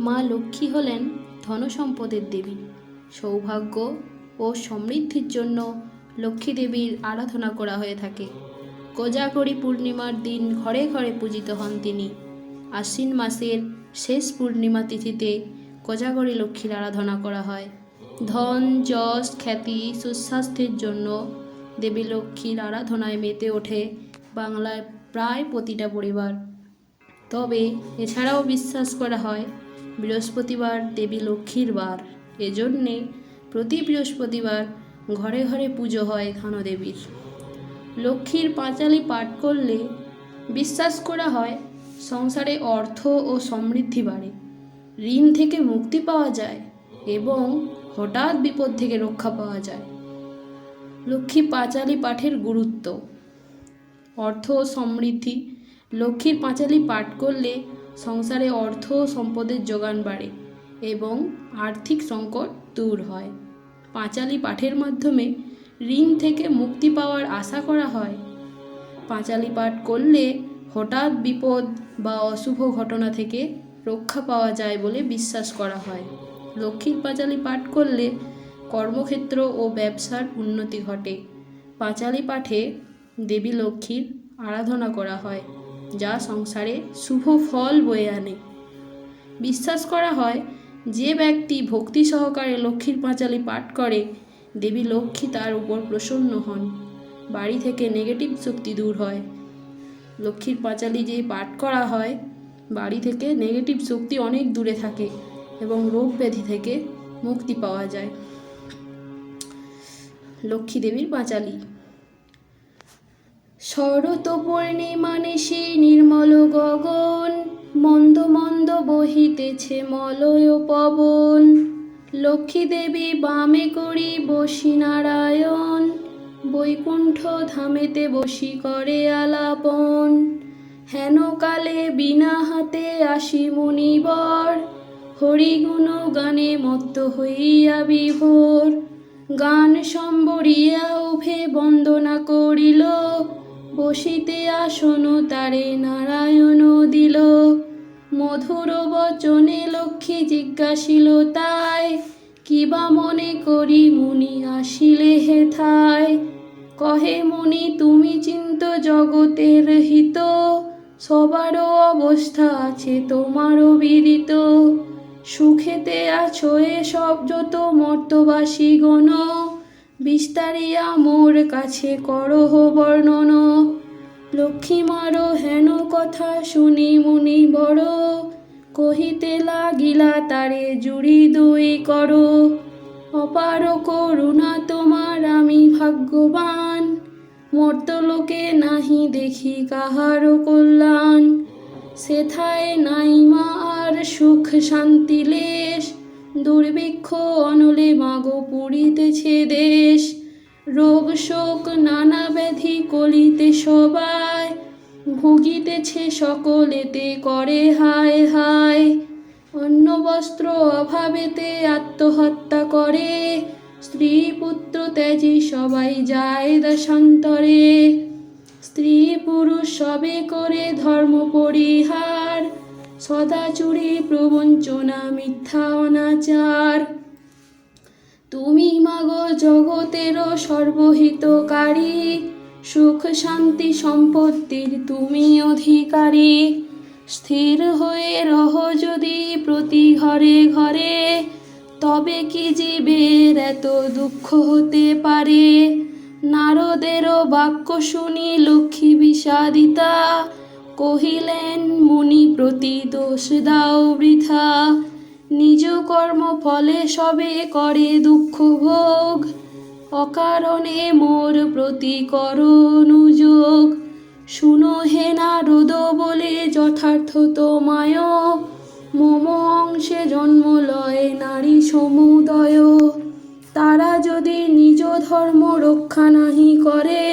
মা লক্ষ্মী হলেন ধনসম্পদের দেবী। সৌভাগ্য ও সমৃদ্ধির জন্য লক্ষ্মী দেবীর আরাধনা করা হয়ে থাকে। কোজাগরী পূর্ণিমার দিন ঘরে ঘরে পূজিত হন তিনি। আশ্বিন মাসের শেষ পূর্ণিমা তিথিতে কোজাগরী লক্ষ্মীর আরাধনা করা হয়। ধন, যশ, খ্যাতি, সুস্বাস্থ্যের জন্য দেবী লক্ষ্মীর আরাধনায় মেতে ওঠে বাংলায় প্রায় প্রতিটা পরিবার। তবে এছাড়াও বিশ্বাস করা হয় বৃহস্পতিবার দেবী লক্ষ্মীর বার। এজন্যে প্রতি বৃহস্পতিবার ঘরে ঘরে পুজো হয় ধনদেবীর লক্ষ্মীর পাঁচালি পাঠ করলে বিশ্বাস করা হয় সংসারে অর্থ ও সমৃদ্ধি বাড়ে। ঋণ থেকে মুক্তি পাওয়া যায় এবং হঠাৎ বিপদ থেকে রক্ষা পাওয়া যায়। লক্ষ্মী পাঁচালি পাঠের গুরুত্ব। অর্থ ও সমৃদ্ধি। লক্ষ্মীর পাঁচালি পাঠ করলে সংসারে অর্থ ও সম্পদের যোগান বাড়ে এবং আর্থিক সংকট দূর হয়। পাঁচালি পাঠের মাধ্যমে ঋণ থেকে মুক্তি পাওয়ার আশা করা হয়। পাঁচালি পাঠ করলে হঠাৎ বিপদ বা অশুভ ঘটনা থেকে রক্ষা পাওয়া যায় বলে বিশ্বাস করা হয়। লক্ষ্মীর পাঁচালি পাঠ করলে কর্মক্ষেত্র ও ব্যবসার উন্নতি ঘটে। পাঁচালি পাঠে দেবী লক্ষ্মীর আরাধনা করা হয়। যা সংসারে শুভ ফল বয়ে আনে। বিশ্বাস করা হয়, যে ব্যক্তি ভক্তি সহকারে লক্ষ্মীর পাঁচালি পাঠ করে, দেবী লক্ষ্মী তার উপর প্রসন্ন হন। বাড়ি থেকে নেগেটিভ শক্তি দূর হয়। লক্ষ্মীর পাঁচালি যে পাঠ করা হয়, বাড়ি থেকে নেগেটিভ শক্তি অনেক দূরে থাকে এবং রোগ ব্যাধি থেকে মুক্তি পাওয়া যায়। লক্ষ্মী দেবীর পাঁচালি শরত পূর্ণিমা নিশি নির্মল গগন, মন্দ মন্দ বহিতেছে মলয় পবন। লক্ষ্মী দেবী বামে করি বসি নারায়ণ, বৈকুণ্ঠ ধামেতে বসি করে আলাপন। হেন কালে বিনা হাতে আসি মুনিবর, হরিগুণ গানে মত্ত হইয়া বিভোর। গান সম্বরিয়া উভে বন্দনা করিল বসিতে আসন তারে নারায়ণ দিল। মধুর বচনে লক্ষ্মী জিজ্ঞাসিল, তাই কিবা মনে করি মুনি আসিলে হে হেথায়? কহে মুনি, তুমি চিন্ত জগতের হিত। সবারও অবস্থা আছে তোমারও বিদিত। সুখেতে আছো এ সব যত মর্তবাসী গণ বিস্তারিয়া মোর কাছে করহ বর্ণন। লক্ষ্মী মারো হেন কথা শুনি মুনি বড়, কহিতে লাগিলা তারে জুড়ি দুই কর। অপার করুণা তোমার, আমি ভাগ্যবান। মর্তলোকে নাহি দেখি কাহার কল্যাণ। সেথায় নাই মা আর সুখ শান্তি লেশ। দুর্ভিক্ষ অনলে মাগো পুরিতেছে দেশ। রোগ শোক নানা ব্যাধি কলিতে সবাই, ভুগিতেছে সকলেতে করে হায় হায়। অন্ন, বস্ত্র অভাবেতে আত্মহত্যা করে, স্ত্রী, পুত্র, ত্যাজি সবাই যায় দেশান্তরে। স্ত্রী, পুরুষ সবে করে ধর্ম পরিহার সদাচুরি প্রবঞ্চনা মিথ্যা অনাচার। তুমি মাগো জগতেরও সর্বহিতকারী, সুখ শান্তি সম্পত্তির তুমি অধিকারী। স্থির হয়ে রহ যদি প্রতি ঘরে ঘরে, তবে কি জীবের এত দুঃখ হতে পারে? নারদেরও বাক্য শুনি লক্ষ্মী বিষাদিতা কহিলেন, মুনি প্রতি দোষ দাও বৃথা। নিজ কর্ম ফলে সবে করে দুঃখ ভোগ। অকারণে মোর প্রতি করো অনুযোগ। শুনো হে নারদ বলে যথার্থ তোমায়। মম অংশে জন্ম লয় নারী সমুদয়। তারা যদি নিজ ধর্ম রক্ষা নাহি করে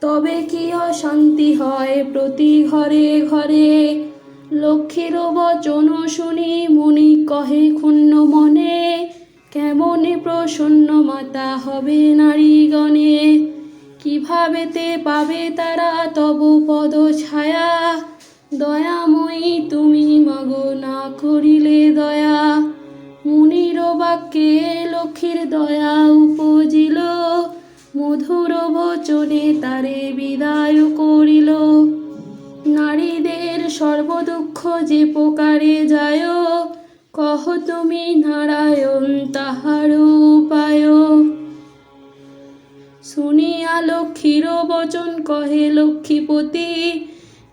তবে কি অশান্তি হয় প্রতি ঘরে ঘরে? লক্ষ্মীর বচন শুনি মুনি কহে ক্ষুণ্ণ মনে, কেমনে প্রসন্ন মাতা হবে নারীগণে কিভাবেতে পাবে তারা তব পদ ছায়া? দয়াময়ী তুমি মাগো না করিলে দয়া। মুনির বাক্যে লক্ষ্মীর দয়া উপজিল। মধুর বচনে তারে বিদায় করিল। নারীদের সর্বদুঃখ যে প্রকারে যায়, কহ তুমি নারায়ণ তাহার উপায়। শুনিয়া লক্ষ্মীর বচন কহে লক্ষ্মীপতি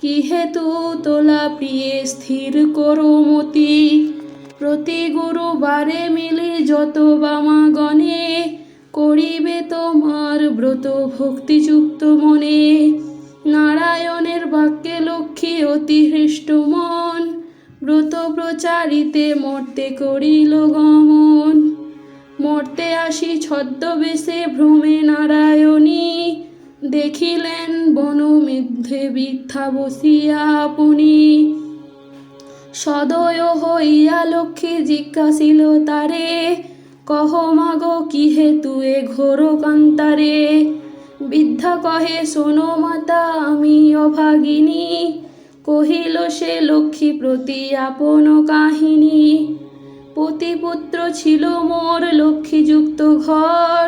কি হেতু তোলা প্রিয়ে স্থির করো মতি? প্রতি গুরুবারে মিলে যত বামা গণে করিবে তোমার ব্রত ভক্তিযুক্ত মনে। নারায়ণের বাক্যে লক্ষ্মী অতি হৃষ্ট মন। ব্রত প্রচারিতে মর্তে করিল গমন। মর্তে আসি ছদ্মবেশে ভ্রমে নারায়ণী। দেখিলেন বনমিদ্ধে বৃদ্ধা বসিয়া আপনি। সদয় হইয়া লক্ষ্মী জিজ্ঞাসিল তারে কহ, মাগো কি হেতু এ ঘোর কান্তারে? বৃদ্ধা কহে, শোনো মাতা, আমি অভাগিনী। কহিল সে লক্ষ্মী প্রতি আপন কাহিনী। পতিপুত্র ছিল মোর লক্ষ্মীযুক্ত ঘর।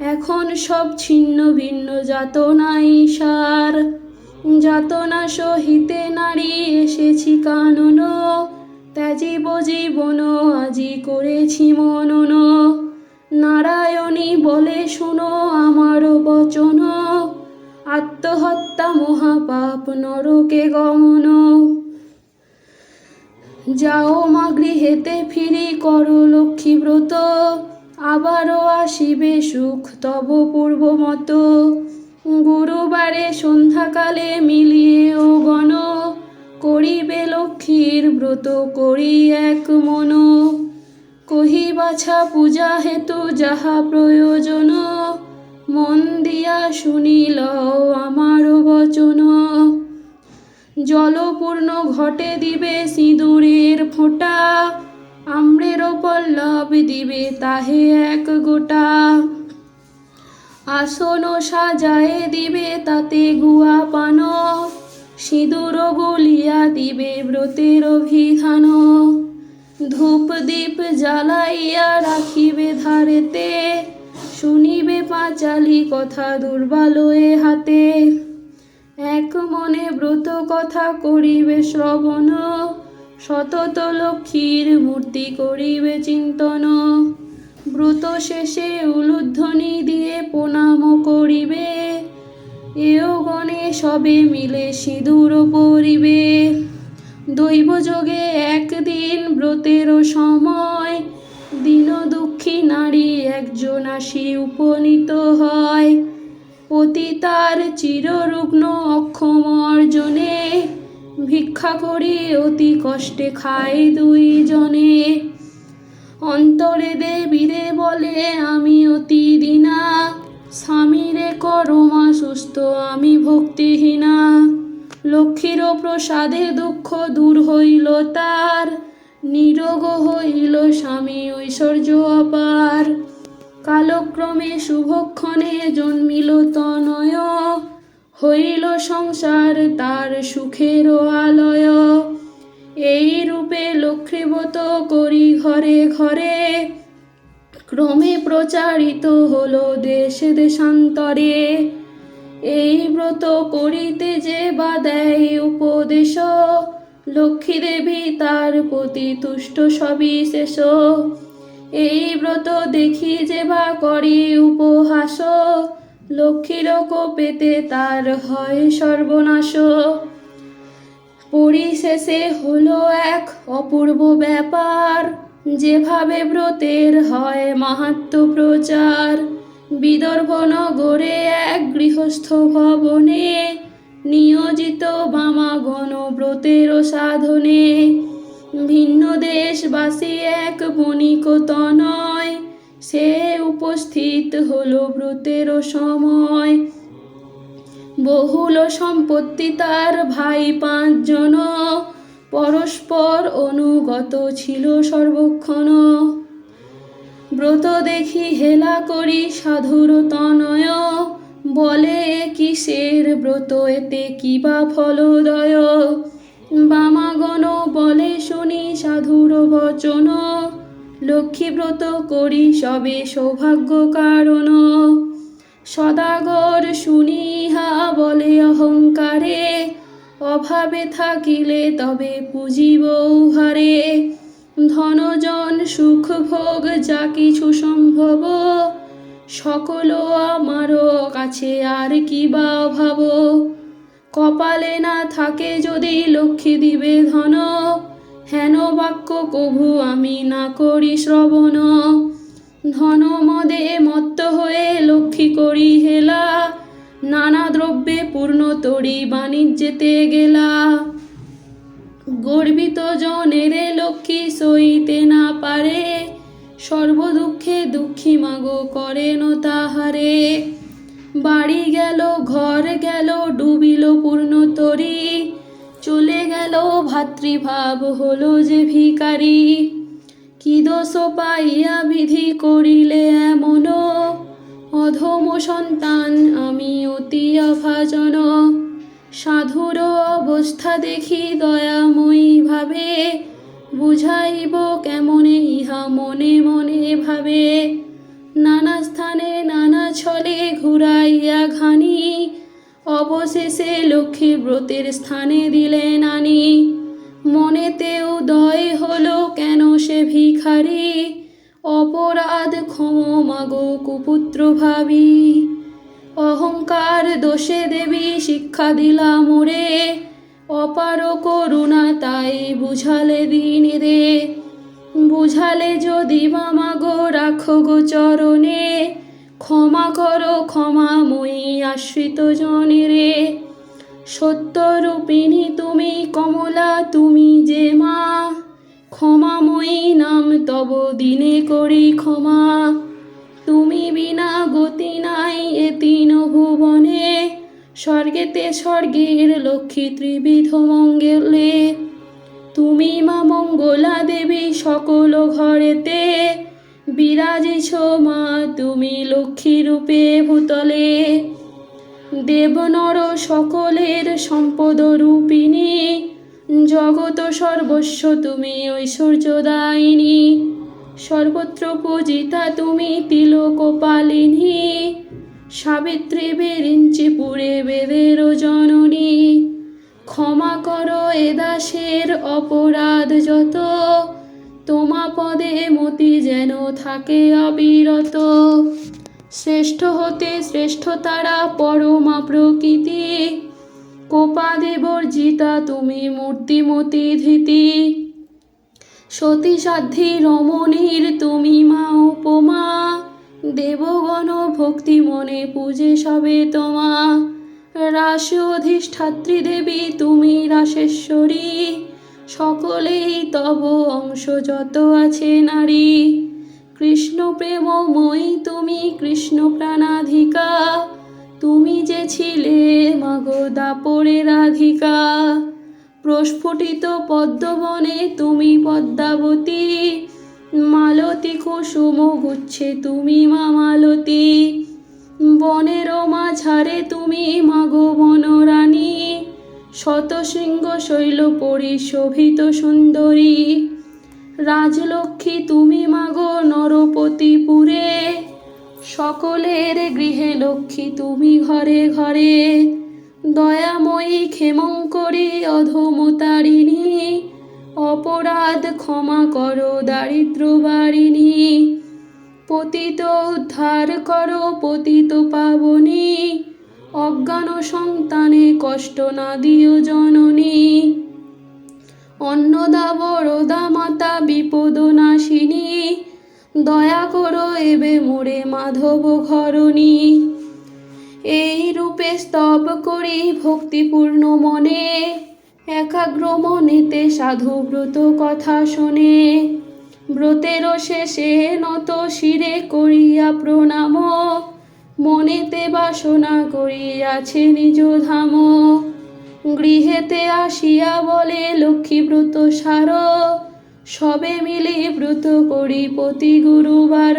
এখন সব ছিন্ন ভিন্ন যাতনাই সার যাতনা সহিতে নারী এসেছি কানন। ত্যাজিব জীবন আজি করেছি মনন। নারায়ণী বলে শুনো আমার বচন। আত্মহত্যা মহাপাপ নরকে গমন। যাও মা গৃহেতে ফিরি করো লক্ষ্মী ব্রত। আবারও আসিবে সুখ তব পূর্ব মতো গুরুবারে সন্ধ্যাকালে মিলিয়ে ও গণ। করিবে লক্ষ্মীর ব্রত করি এক মন। কহি বাছা পূজা হেতু যাহা প্রয়োজন, মন দিয়া শুনিল আমার বচন। জলপূর্ণ ঘটে দিবে সিঁদুরের ফোঁটা, আম্রের পল্লব দিবে তাহে এক গোটা। আসন সাজায়ে দিবে তাতে গুয়া পান সিঁদুর গুলিয়া দিবে ব্রতের অভিধান। ধূপ দীপ জ্বালাইয়া রাখিবে ধারেতে। শুনিবে পাঁচালি কথা দুর্বালয়ে হাতে। এক মনে ব্রত কথা করিবে শ্রবণ। সতত লক্ষ্মীর মূর্তি করিবে চিন্তন। ব্রত শেষে উলুধ্বনি দিয়ে প্রণাম করিবে। এও গণে সবে মিলে সিঁদুর পরিবে। দৈবযোগে একদিন ব্রতেরও সময় দীন দুঃখী নারী একজন আসি উপনীত হয়। পতিতার চিররুগ্ন অক্ষম অর্জনে ভিক্ষা করি অতি কষ্টে খায় দুইজনে। অন্তরে দেবীরে বলে আমি অতি দিনা স্বামীরে করমা সুস্থ, আমি ভক্তিহীনা। লক্ষ্মীর প্রসাদে দুঃখ দূর হইল তার, নিরোগ হইল স্বামী ঐশ্বর্য অপার। কালক্রমে শুভক্ষণে জন্মিল তনয়, হইল সংসার তার সুখের আলয়। এই রূপে লক্ষ্মীব্রত করি ঘরে ঘরে ক্রমে প্রচারিত হলো দেশ দেশান্তরে। এই ব্রত করিতে যে বা দেয় উপদেশ লক্ষ্মী দেবী তার প্রতি তুষ্ট সবিশেষ এই ব্রত দেখি যে বা করি উপহাস, লক্ষ্মীর কোপেতে তার হয় সর্বনাশ। পরিশেষে হলো এক অপূর্ব ব্যাপার যেভাবে ব্রতের হয় মাহাত্ম প্রচার, বিদর্ভ নগরে এক গৃহস্থ ভবনে, নিয়োজিত বামাগণ ব্রতের সাধনে, ভিন্ন দেশবাসী এক বণিক তনয়, সে উপস্থিত হলো ব্রতের সময়। বহুল সম্পত্তি তার ভাই পাঁচজন পরস্পর অনুগত ছিল সর্বক্ষণ। ব্রত দেখি হেলা করি সাধুর তনয়। বলে কিসের ব্রত, এতে কিবা ফলদয়? বামাগণ বলে শুনি সাধুর বচন। লক্ষ্মীব্রত করি সবে সৌভাগ্য কারণ। সদাগর শুনিহা বলে অহংকারে। অভাবে থাকিলে তবে পুজিব উহারে। ধনজন সুখ ভোগ যা কিছু সম্ভব সকল আমারও কাছে আর কি বা অভাব? কপালে না থাকে যদি লক্ষ্মী দিবে ধন, হেন বাক্য কভু আমি না করি শ্রবণ। ধন মদে মত্ত হয়ে লক্ষ্মী করি হেলা নানা দ্রব্যে পূর্ণ তরি বাণিজ্যেতে গেলা। গর্বিত জনেরে লক্ষ্মী সইতে না পারে, সর্বদুঃখে দুঃখী মাগো করেন তাহারে। বাড়ি গেল, ঘর গেল, ডুবিল পূর্ণ তরি, চলে গেল, ভাতৃভাব হলো যে ভিকারি কি দোষ পাইয়া বিধি করিলে এমন অধম সন্তান, আমি অতি অভাজন। সাধুর অবস্থা দেখি দয়াময়ী ভাবে, বুঝাইব কেমনে ইহা মনে মনে ভাবে। নানা স্থানে নানা ছলে ঘুরাইয়া ঘানি, অবশেষে লক্ষ্মী ব্রতের স্থানে দিলেন আনি মনেতেও দয় হলো কেন সে ভিখারি? অপরাধ ক্ষম মাগো কুপুত্র ভাবি। অহংকার দোষে দেবী শিক্ষা দিলা মোরে। অপার করুণা তাই বুঝালে দিন রে। বুঝালে যদি মামা গো রাখো গো চরণে। ক্ষমা করো ক্ষমাময়ী আশ্রিত জনে রে। সত্যরূপিণী তুমি কমলা, তুমি যে মা। ক্ষমাময়ী নাম তব দিনে করি ক্ষমা। তুমি বিনা গতি নাই এ তিন ভুবনে। স্বর্গেতে স্বর্গের লক্ষ্মী ত্রিবিধ মঙ্গলে। তুমি মা মঙ্গলা দেবী সকল ঘরেতে। বিরাজিছ মা, তুমি লক্ষ্মী রূপে ভূতলে। দেবনর সকলের সম্পদ রূপিণী। জগত সর্বস্ব তুমি ঐশ্বর্যদায়িনী সর্বত্র পূজিতা তুমি তিলকপালিনী সাবিত্রী বেরিঞ্চি পুরে বেদের জননী। ক্ষমা করো এ দাসের অপরাধ যত। তোমা পদে মতি যেন থাকে অবিরত। শ্রেষ্ঠ হতে শ্রেষ্ঠ তারা, পরমা প্রকৃতি। কোপা দেবর্জিতা, তুমি মূর্তিমতি ধৃতি সতী সাধ্যী রমণীর তুমি মা উপমা। দেবগণ ভক্তি মনে পূজে সবে তোমা। রাস অধিষ্ঠাত্রী দেবী, তুমি রাসেশ্বরী। সকলেই তব অংশ যত আছে নারী। কৃষ্ণ প্রেমময়ী তুমি কৃষ্ণ প্রাণাধিকা তুমি যে ছিলে মাগো দাপরে রাধিকা। প্রস্ফুটিত পদ্মবনে তুমি পদ্মাবতী। মালতী কুসুম গুচ্ছে তুমি মা মালতী। বনের মা মাঝারে তুমি মাগো বনরানী। শতশৃঙ্গ শৈল পরি শোভিত সুন্দরী। রাজলক্ষ্মী তুমি মাগো নরপতিপুরে। সকলের গৃহে লক্ষ্মী, তুমি ঘরে ঘরে। দয়াময়ী ক্ষেমঙ্করী অধমতারিণী। অপরাধ ক্ষমা করো দারিদ্র বারিণী পতিত উদ্ধার করো পতিত পাবনী। অজ্ঞান সন্তানে কষ্ট না দিও জননী। অন্নদা বরদা মাতা বিপদ নাশিনী। দয়া করো এবে মোরে মাধব ঘরণী। এই রূপে স্তব করি ভক্তিপূর্ণ মনে, একাগ্র মনেতে সাধু ব্রত কথা শোনে। ব্রতের শেষে নত শিরে করিয়া প্রণাম, মনেতে বাসনা করিয়াছে নিজ ধাম। গৃহেতে আসিয়া বলে লক্ষ্মী ব্রত সার সবে মিলে ব্রত করি প্রতি গুরুবার।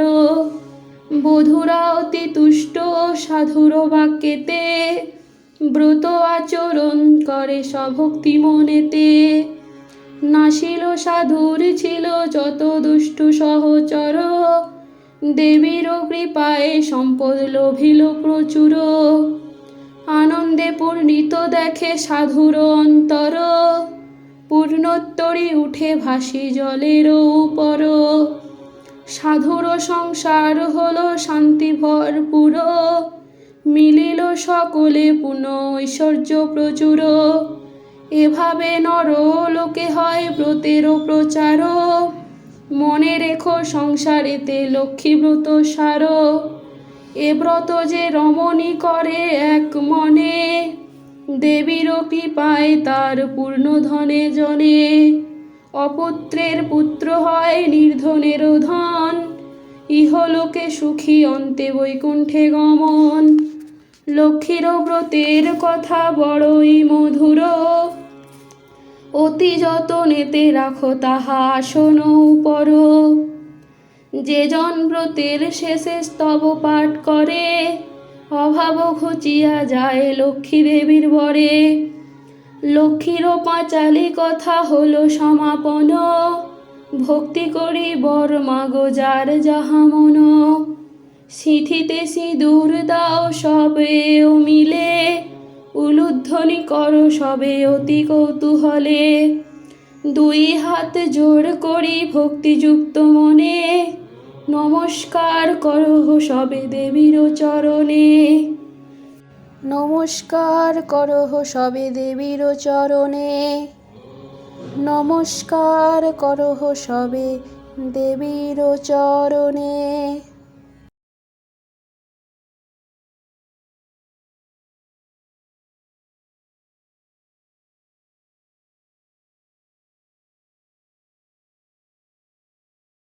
বধুরা অতি তুষ্ট সাধুর বাক্যেতে ব্রত আচরণ করে সভক্তি মনেতে। নাসিল সাধুর ছিল যত দুষ্টু সহচর, দেবীর কৃপায় সম্পদ লোভিল প্রচুর। আনন্দে পূর্ণিত দেখে সাধুর অন্তর পূর্ণোত্তরী উঠে ভাসি জলের উপর। সাধুর সংসার হল শান্তি ভরপুর মিলিল সকলে পুনঃ ঐশ্বর্য প্রচুর। এভাবে নর লোকে হয় ব্রতের প্রচার। মনে রেখো সংসারেতে লক্ষ্মী ব্রত সার। এ ব্রত যে রমণী করে এক মনে। দেবীর কৃপায় তার পূর্ণ ধনে জনে। অপুত্রের পুত্র হয় নির্ধনের ধন। ইহলোকে সুখী অন্তে বৈকুণ্ঠে গমন। লক্ষ্মীর ব্রতের কথা বড়ই মধুর। অতি যতনেতে রাখো তাহা আসন উপর। যে জন ব্রতের শেষে স্তব পাঠ করে অভাব ঘুচিয়া যায় লক্ষ্মী দেবীর বরে। লক্ষ্মীর পাঁচালি কথা হলো সমাপন। ভক্তি করি বর মাগো যার যাহা মন। সিথিতে সিঁদুর দাও সবে ও মিলে, উলুধ্বনি করো সবে অতি কৌতূহলে। দুই হাত জোর করি ভক্তিযুক্ত মনে নমস্কার করো সবে দেবীর চরণে। নমস্কার করো সবে দেবীর চরণে। নমস্কার করো সবে দেবীর চরণে।